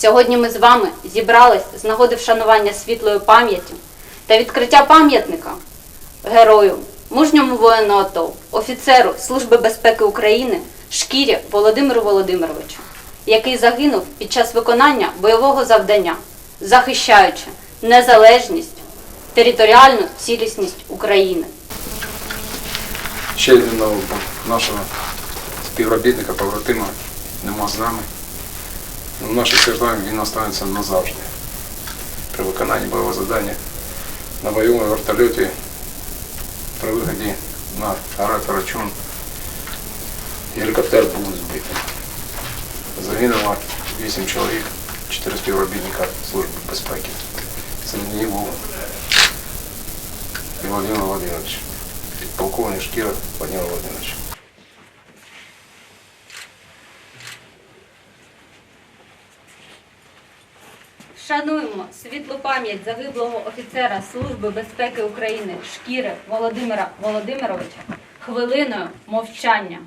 Сьогодні ми з вами зібрались з нагоди вшанування світлої пам'яті та відкриття пам'ятника герою, мужньому воїну АТО, офіцеру Служби безпеки України Шкірі Володимиру Володимировичу, який загинув під час виконання бойового завдання, захищаючи незалежність, територіальну цілісність України. Ще одного нашого співробітника, побратима нема з нами. Ну, В наших серцях він останеться назавжди. При виконанні бойового завдання на бойовому вертольоті при виході на гора Карачун гелікоптер був збитий. Загинуло 8 чоловік, 4 співробітника Служби безпеки. Серед них був і Володимир Володимирович, полковник Шкіра Володимир Володимирович. Шануємо світлу пам'ять загиблого офіцера Служби безпеки України Шкіри Володимира Володимировича хвилиною мовчання.